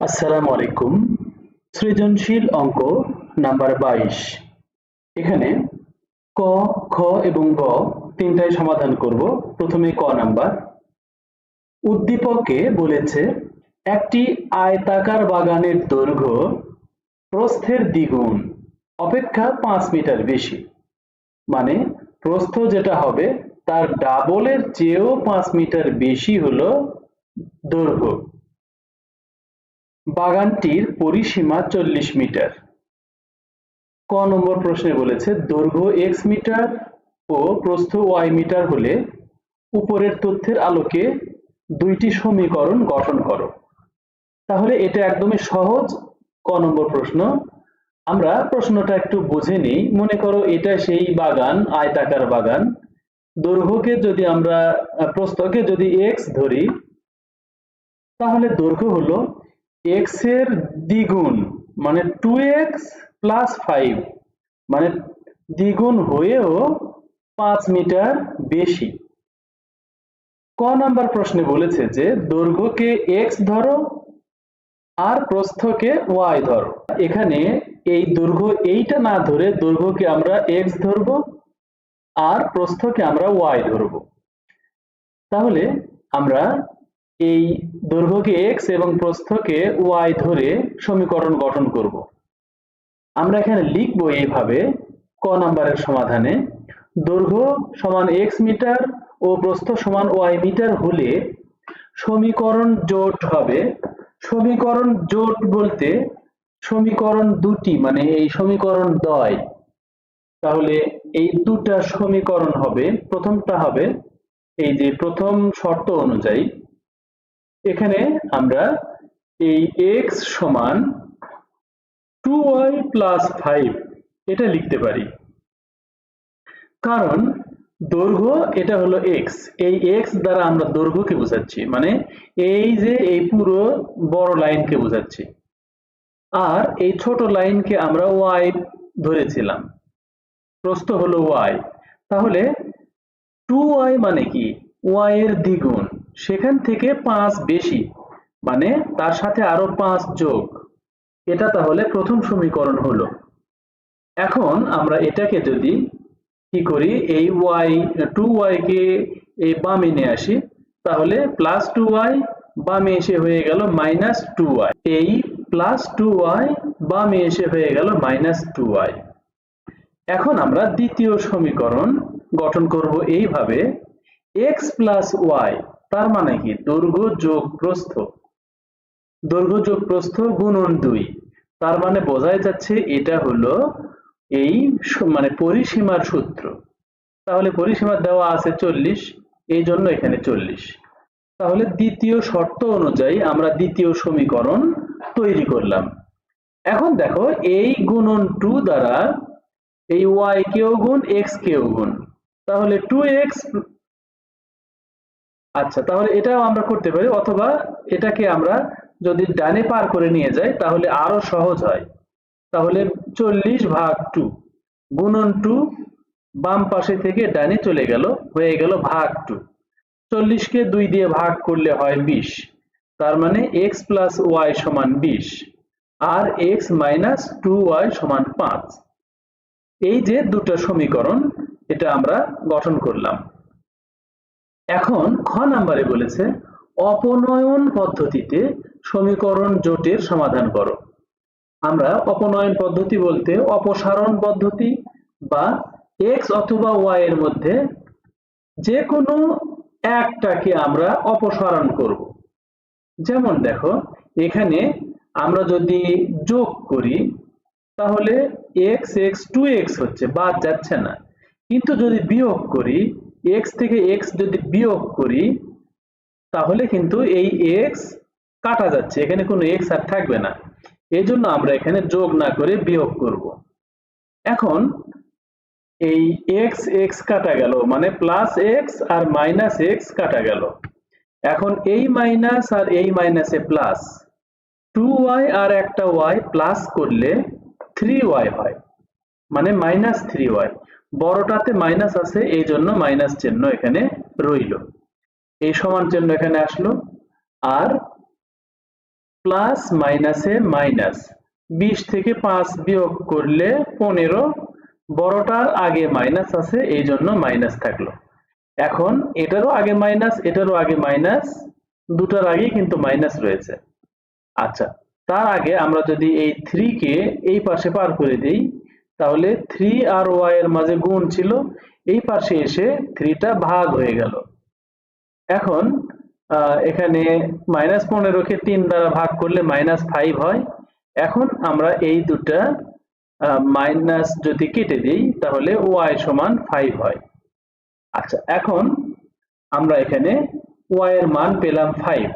আসসালামু আলাইকুম। সৃজনশীল অঙ্ক নাম্বার বাইশ। এখানে ক, খ এবং গ তিনটাই সমাধান করব। প্রথমে ক নাম্বার। উদ্দীপকে বলেছে, একটি আয়তাকার বাগানের দৈর্ঘ্য প্রস্থের দ্বিগুণ, অপেক্ষা পাঁচ মিটার বেশি। মানে প্রস্থ যেটা হবে, তার ডাবলের চেয়েও পাঁচ মিটার বেশি হলো দৈর্ঘ্য। বাগানটির পরিসীমা চল্লিশ মিটার। ক নম্বর প্রশ্নে বলেছে, দৈর্ঘ্য এক্স মিটার ও প্রস্থ ওয়াই মিটার হলে উপরের তথ্যের আলোকে দুইটি সমীকরণ গঠন করো। তাহলে এটা একদমই সহজ। ক নম্বর প্রশ্ন, আমরা প্রশ্নটা একটু বুঝে নিই। মনে করো এটা সেই বাগান, আয়তাকার বাগান। দৈর্ঘ্যকে যদি আমরা, প্রস্থকে যদি এক্স ধরি, তাহলে দৈর্ঘ্য হলো এক্সের দ্বিগুণ মানে টু এক্স প্লাস ফাইভ মানে দ্বিগুণ হয়েও পাঁচ মিটার বেশি। ক নাম্বার প্রশ্নে বলেছে যে, দৈর্ঘ্যকে এক্স ধরো আর প্রস্থকে ওয়াই ধরো। এখানে এই দৈর্ঘ্য এইটা না ধরে দৈর্ঘ্যকে আমরা এক্স ধরবো আর প্রস্থকে আমরা ওয়াই ধরবো। তাহলে আমরা এই দৈর্ঘ্যকে এক্স এবং প্রস্থকে ওয়াই ধরে সমীকরণ গঠন করব। আমরা এখানে লিখব এইভাবে, ক নাম্বারের সমাধানে, দৈর্ঘ্য সমান এক্স মিটার ও প্রস্থ সমান ওয়াই মিটার হলে সমীকরণ জোট হবে। সমীকরণ জোট বলতে সমীকরণ দুটি মানে এই সমীকরণ দয়। তাহলে এই দুটা সমীকরণ হবে, প্রথমটা হবে এই যে প্রথম শর্ত অনুযায়ী এখানে আমরা এই x সমান টু ওয়াই প্লাস ফাইভ এটা লিখতে পারি। কারণ দৈর্ঘ্য এটা হলো x এই x দ্বারা আমরা দৈর্ঘ্যকে বোঝাচ্ছি মানে এই যে এই পুরো বড় লাইনকে বোঝাচ্ছি। আর এই ছোট লাইনকে আমরা y ধরেছিলাম। প্রস্থ হলো y তাহলে টু ওয়াই মানে কি? ওয়াই এর দ্বিগুণ। সেখান থেকে পাঁচ বেশি মানে তার সাথে আরও পাঁচ যোগ। এটা তাহলে প্রথম সমীকরণ হলো। এখন আমরা এটাকে যদি কি করি, এই ওয়াই টু ওয়াই কে এই বামে নিয়ে আসি, তাহলে প্লাস টু ওয়াই বামে এসে হয়ে গেল মাইনাস টু ওয়াই এই প্লাস টু ওয়াই বামে এসে হয়ে গেল মাইনাস টু ওয়াই এখন আমরা দ্বিতীয় সমীকরণ গঠন করব এইভাবে এক্স প্লাস ওয়াই তার মানে কি? দৈর্ঘ্য যোগ প্রস্থ দৈর্ঘ্য যোগ প্রস্থ গুণন দুই। তার মানে বোঝাই যাচ্ছে এটা হলো এই মানে পরিসীমার সূত্র। তাহলে পরিসীমা দেওয়া আছে চল্লিশ, এই জন্য এখানে চল্লিশ। তাহলে দ্বিতীয় শর্ত অনুযায়ী আমরা দ্বিতীয় সমীকরণ তৈরি করলাম। এখন দেখো, এই গুণন টু দ্বারা এই ওয়াই কেও গুণ এক্স কেও গুণ। তাহলে টু এক্স আচ্ছা তাহলে এটাও আমরা করতে পারি, অথবা এটাকে আমরা যদি ডানে পার করে নিয়ে যাই, তাহলে আরও সহজ হয়। তাহলে চল্লিশ ভাগ টু গুণন টু বাম পাশে থেকে ডানে চলে গেল, হয়ে গেল ভাগ টু। চল্লিশকে দুই দিয়ে ভাগ করলে হয় বিশ, তার মানে এক্স প্লাস ওয়াই সমান বিশ, আর এক্স মাইনাস টু ওয়াই সমান পাঁচ। এই যে দুটো সমীকরণ, এটা আমরা গঠন করলাম। এখন খ নাম্বারে বলেছে, অপনয়ন পদ্ধতিতে সমীকরণ জোটের সমাধান করো। আমরা অপনয়ন পদ্ধতি বলতে অপসারণ পদ্ধতি বা এক্স অথবা y এর মধ্যে যে কোনো একটাকে আমরা অপসারণ করব। যেমন দেখো, এখানে আমরা যদি যোগ করি, তাহলে এক্স এক্স টু এক্স হচ্ছে, বাদ যাচ্ছে না। কিন্তু যদি বিয়োগ করি x থেকে এক্স যদি বিয়োগ করি, তাহলে কিন্তু এই এক্স কাটা যাচ্ছে। এখানে কোনো এক্স আর থাকবে না। এই জন্য আমরা এখানে যোগ না করে বিয়োগ করব। এখন এই এক্স এক্স কাটা গেল মানে প্লাস এক্স আর মাইনাস এক্স কাটা গেল। এখন এই মাইনাস আর এই মাইনাসে প্লাস টু ওয়াই আর একটা ওয়াই প্লাস করলে থ্রি ওয়াই হয়। মানে মাইনাস থ্রি ওয়াই বড়টাতে মাইনাস আছে এই জন্য মাইনাস চিহ্ন এখানে রইল। এই সমান চিহ্ন এখানে আসলো। আর প্লাস মাইনাসে মাইনাস বিশ থেকে পাঁচ বিয়োগ করলে পনেরো, বড়টার আগে মাইনাস আছে এই জন্য মাইনাস থাকল। এখন এটারও আগে মাইনাস এটারও আগে মাইনাস দুটার আগেই কিন্তু মাইনাস রয়েছে। আচ্ছা তার আগে আমরা যদি এই থ্রি কে এই পাশে পার করে দিই তাহলে থ্রি আর ওয়াই এর মাঝে গুণ ছিল, এই পাশে এসে থ্রিটা ভাগ হয়ে গেল। এখন এখানে মাইনাস পনেরোকে তিন দ্বারা ভাগ করলে মাইনাস ফাইভ হয়। এখন আমরা এই দুটা মাইনাস যদি কেটে দিই, তাহলে ওয়াই সমান ফাইভ হয়। আচ্ছা এখন আমরা এখানে ওয়াই এর মান পেলাম ফাইভ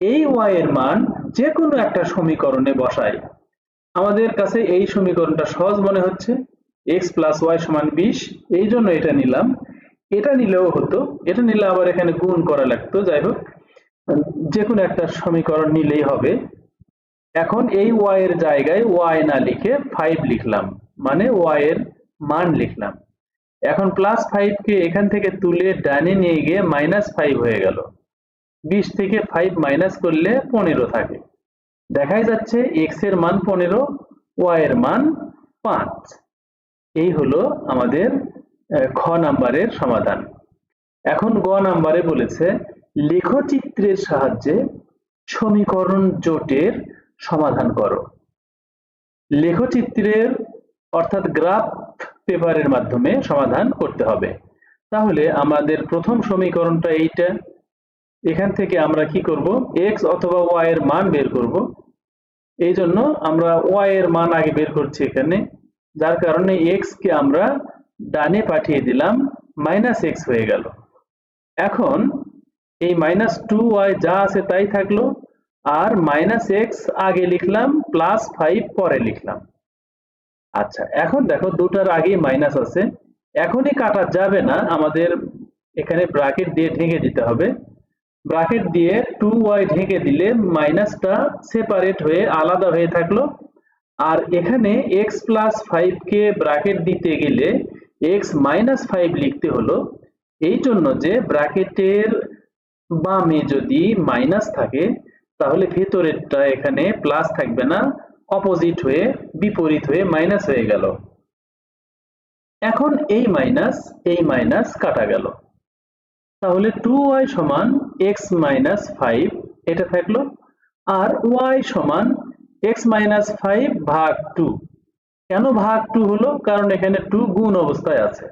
এই ওয়াই এর মান যে কোনো একটা সমীকরণে বসাই। আমাদের কাছে এই সমীকরণটা সহজ মনে হচ্ছে এক্স প্লাস ওয়াই সমান বিশ, এই জন্য এটা নিলাম। এটা নিলেও হতো, এটা নিলে আবার এখানে গুণ করা লাগতো, যাই হোক যে কোনো একটা সমীকরণ নিলেই হবে। এখন এই ওয়াই এর জায়গায় ওয়াই না লিখে ফাইভ লিখলাম মানে ওয়াই এর মান লিখলাম। এখন প্লাস ফাইভ কে এখান থেকে তুলে ডানে নিয়ে গিয়ে মাইনাস ফাইভ হয়ে গেল। বিশ থেকে ফাইভ মাইনাস করলে পনেরো থাকে। দেখাই যাচ্ছে এক্সের মান পনেরো ওয়াই এর মান পাঁচ। এই হলো আমাদের খ নাম্বারের সমাধান। এখন গ নাম্বারে বলেছে, লেখচিত্রের সাহায্যে সমীকরণ জোটের সমাধান করো। লেখচিত্রের, অর্থাৎ গ্রাফ পেপারের মাধ্যমে সমাধান করতে হবে। তাহলে আমাদের প্রথম সমীকরণটা এইটা। এখান থেকে আমরা কি করব? এক্স অথবা ওয়াই এর মান বের করব। এই জন্য আমরা ওয়াই এর মান আগে বের করছি এখানে, যার কারণে এক্স কে আমরা ডানে পাঠিয়ে দিলাম মাইনাস এক্স হয়ে গেল। এখন এই মাইনাস টু ওয়াই যা আছে তাই থাকল, আর মাইনাস এক্স আগে লিখলাম প্লাস ফাইভ পরে লিখলাম। আচ্ছা এখন দেখো দুটার আগেই মাইনাস আছে। এখনই কাটা যাবে না, আমাদের এখানে ব্রাকেট দিয়ে ঢেকে দিতে হবে। ব্রাকেট দিয়ে টু ওয়াই ঢেকে দিলে মাইনাসটা সেপারেট হয়ে আলাদা হয়ে থাকল। আর এখানে এক্স প্লাস ফাইভ কে ব্রাকেট দিতে গেলে এক্স মাইনাস ফাইভ লিখতে হলো, এই জন্য যে ব্রাকেটের বামে যদি মাইনাস থাকে, তাহলে ভেতরেরটা এখানে প্লাস থাকবে না অপোজিট হয়ে বিপরীত হয়ে মাইনাস হয়ে গেল। এখন এই মাইনাস এই মাইনাস কাটা গেল। তাহলে টু ওয়াই সমান এক্স মাইনাস ফাইভ এটা থাকল আর ওয়াই সমান এক্স মাইনাস ফাইভ ভাগ টু কেন ভাগ টু হলো? কারণ এখানে টু গুণ অবস্থায় আছে।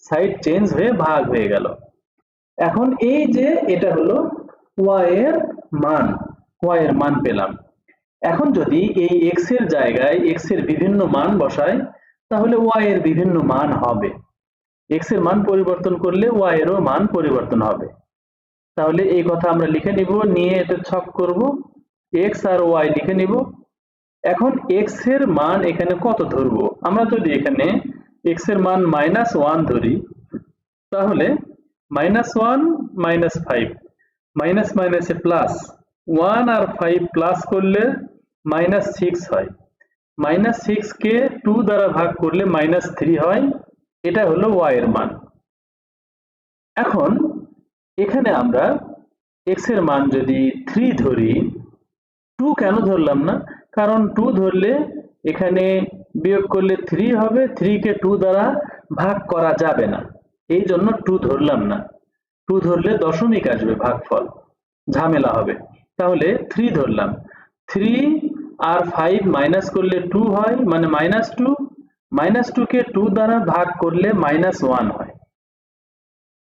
সাইড চেঞ্জ হয়ে ভাগ হয়ে গেল। এখন এই যে এটা হলো ওয়াই এর মান ওয়াই এর মান পেলাম। এখন যদি এই এক্সের জায়গায় এক্সের বিভিন্ন মান বসাই, তাহলে ওয়াই এর বিভিন্ন মান হবে। এক্সের মান পরিবর্তন করলে ওয়াই এরও মান পরিবর্তন হবে। তাহলে এই কথা আমরা লিখে নিব, নিয়ে এটা ছক করব এক্স আর ওয়াই লিখে নিব। এখন এক্সের মান এখানে কত ধরবো? আমরা যদি এখানে এক্সের মান মাইনাস ওয়ান ধরি, তাহলে minus one minus five minus মাইনাসে প্লাস ওয়ান আর ফাইভ প্লাস করলে মাইনাস সিক্স হয়। মাইনাস সিক্স কে টু দ্বারা ভাগ করলে মাইনাস থ্রি হয়। এটা হলো ওয়াই এর মান। এখন এখানে আমরা এক্সের মান যদি থ্রি ধরি টু কেন ধরলাম না? কারণ টু ধরলে এখানে বিয়োগ করলে থ্রি হবে থ্রি কে টু দ্বারা ভাগ করা যাবে না। এই জন্য টু ধরলাম না। টু ধরলে দশমিক আসবে ভাগফল। ঝামেলা হবে। তাহলে থ্রি ধরলাম। থ্রি আর ফাইভ মাইনাস করলে টু হয় মানে মাইনাস টু মাইনাস টু কে টু দ্বারা ভাগ করলে মাইনাস ওয়ান হয়।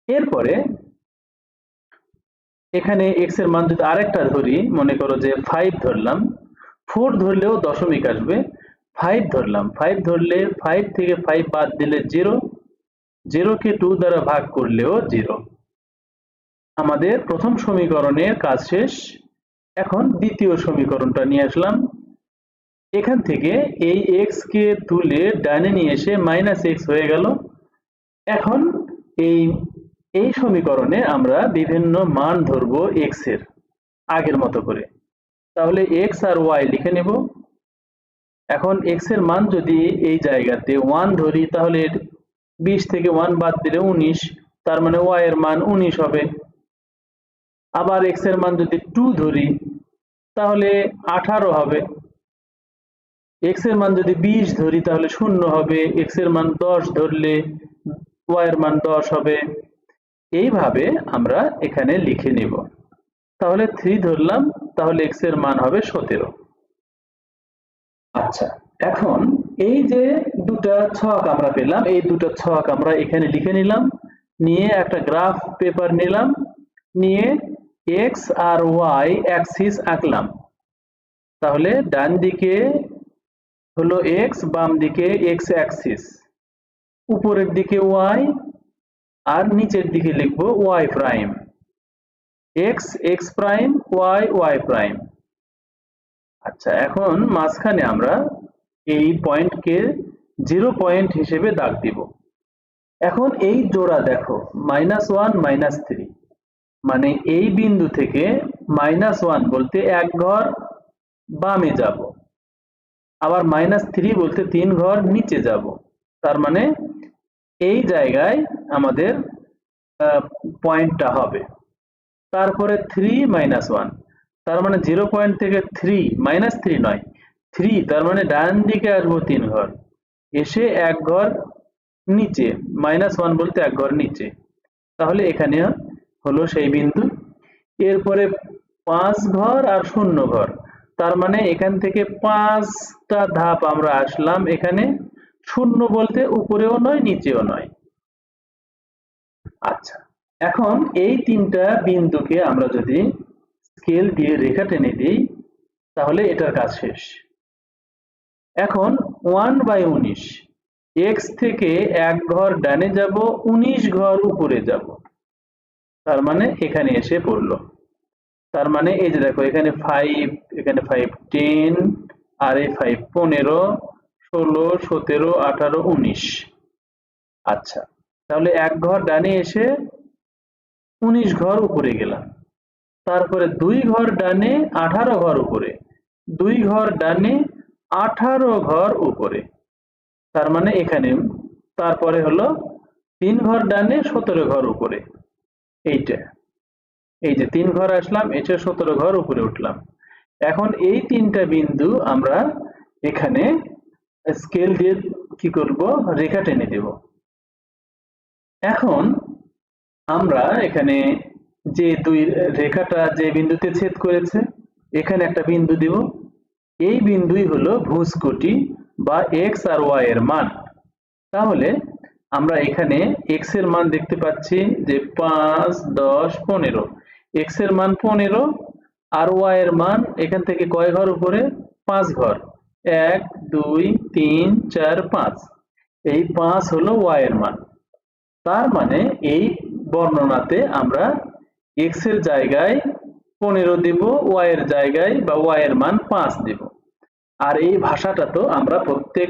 এরপরে এখানে এক্সের মান যদি আরেকটা ধরি, মনে করো যে ফাইভ ধরলাম ফোর ধরলেও দশমিক আসবে ফাইভ ধরলাম ফাইভ ধরলে ফাইভ থেকে ফাইভ বাদ দিলে জিরো জিরোকে টু দ্বারা ভাগ করলেও জিরো আমাদের প্রথম সমীকরণের কাজ শেষ, এখন দ্বিতীয় সমীকরণটা নিয়ে আসলাম। এখান থেকে এই এক্স কে তুলে ডানে নিয়ে এসে মাইনাস এক্স হয়ে গেল। এখন এই এই সমীকরণে আমরা বিভিন্ন মান ধরবো এক্সের, আগের মতো করে। তাহলে এক্স আর ওয়াই লিখে নেব। এখন এক্সের মান যদি এই জায়গাতে ওয়ান ধরি, তাহলে বিশ থেকে ওয়ান বাদ দিলে উনিশ, তার মানে ওয়াই এর মান উনিশ হবে। আবার এক্সের মান যদি টু ধরি, তাহলে আঠারো হবে। এক্সের মান যদি বিশ ধরি, তাহলে শূন্য হবে। এক্সের মান দশ ধরলে ওয়াই এর মান দশ হবে। এইভাবে আমরা এখানে লিখে নিব। তাহলে থ্রি ধরলাম, তাহলে এক্সের মান হবে সতেরো। আচ্ছা এখন এই যে দুটা ছক আমরা পেলাম, এই দুটা ছক আমরা এখানে লিখে নিলাম, নিয়ে একটা গ্রাফ পেপার নিলাম, নিয়ে এক্স আর ওয়াই অ্যাক্সিস আঁকলাম। তাহলে ডান দিকে হলো এক্স বাম দিকে এক্স অ্যাক্সিস উপরের দিকে ওয়াই আর নিচের দিকে লিখব Y prime X X prime Y Y prime আচ্ছা এখন মাঝখানে আমরা এই পয়েন্টকে জিরো পয়েন্ট হিসেবে দাগ দিব। এখন এই জোড়া দেখো মাইনাস ওয়ান মাইনাস থ্রি মানে এই বিন্দু থেকে মাইনাস ওয়ান বলতে এক ঘর বামে যাব। আবার মাইনাস থ্রি বলতে তিন ঘর নিচে যাব। তার মানে এই জায়গায় আমাদের পয়েন্টটা হবে। তারপরে থ্রি মাইনাস ওয়ান তার মানে জিরো পয়েন্ট থেকে থ্রি মাইনাস থ্রি নয় থ্রি তার মানে ডান দিকে আসব তিন ঘর। এসে এক ঘর নিচে মাইনাস ওয়ান বলতে এক ঘর নিচে। তাহলে এখানে হলো সেই বিন্দু। এরপরে পাঁচ ঘর আর শূন্য ঘর, তার মানে এখান থেকে পাঁচটা ধাপ আমরা আসলাম এখানে। শূন্য বলতে উপরেও নয়, নিচেও নয়। আচ্ছা এখন এই তিনটা বিন্দুকে আমরা যদি স্কেল দিয়ে রেখা টেনে দিই, তাহলে এটার কাজ শেষ। এখন ওয়ান বাই উনিশ এক্স থেকে এক ঘর ডানে যাব, উনিশ ঘর উপরে যাব। তার মানে এখানে এসে পড়ল। তার মানে এই যে দেখো, এখানে ফাইভ এখানে ফাইভ টেন আর এই ফাইভ পনেরো ষোলো, সতেরো, আঠারো, উনিশ। আচ্ছা তাহলে এক ঘর ডানে এসে উনিশ ঘর উপরে গেলাম। তারপরে দুই ঘর ডানে আঠারো ঘর উপরে। দুই ঘর ডানে আঠারো ঘর উপরে। তার মানে এখানে, তারপরে হলো তিন ঘর ডানে সতেরো ঘর উপরে। এইটা, এই যে তিন ঘর আসলাম এটা সতেরো ঘর উপরে উঠলাম। এখন এই তিনটা বিন্দু আমরা এখানে স্কেল দিয়ে কি করব? রেখা টেনে দেব। এখন আমরা এখানে যে দুই রেখাটা যে বিন্দুতে ছেদ করেছে, এখানে একটা বিন্দু দিব। এই বিন্দুই হলো ভুসকুটি বা এক্স আর ওয়াই এর মান। তাহলে আমরা এখানে এক্সের মান দেখতে পাচ্ছি যে পাঁচ, দশ, পনেরো। এক্সের মান পনেরো আর ওয়াই এর মান এখান থেকে কয় ঘর উপরে? পাঁচ ঘর। এক, দুই, তিন, চার, পাঁচ। এই পাঁচ হলো ওয়াই এর মান। তার মানে এই বর্ণনাতে আমরা এক্সের জায়গায় পনেরো দিব ওয়াই এর জায়গায় বা ওয়াই এর মান পাঁচ দিব। আর এই ভাষাটা তো আমরা প্রত্যেক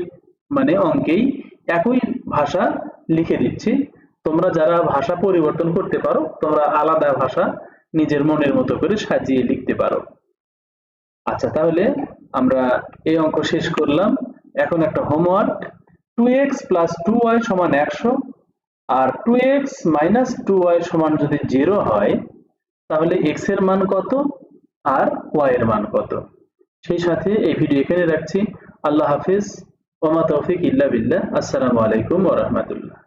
মানে অঙ্কেই একই ভাষা লিখে দিচ্ছি। তোমরা যারা ভাষা পরিবর্তন করতে পারো, তোমরা আলাদা ভাষা নিজের মনের মতো করে সাজিয়ে লিখতে পারো। আচ্ছা তাহলে আমরা এই অঙ্ক শেষ করলাম। এখন একটা homework two X plus two Y সমান একশো আর two X minus two Y সমান যদি জিরো হয়, তাহলে এক্সের মান কত আর ওয়াই এর মান কত? সেই সাথে এই ভিডিও এখানে রাখছি। আল্লাহ হাফিজ। ওমা তৌফিক ইল্লা বিল্লাহ। আসসালামু আলাইকুম ওয়া রাহমাতুল্লাহ।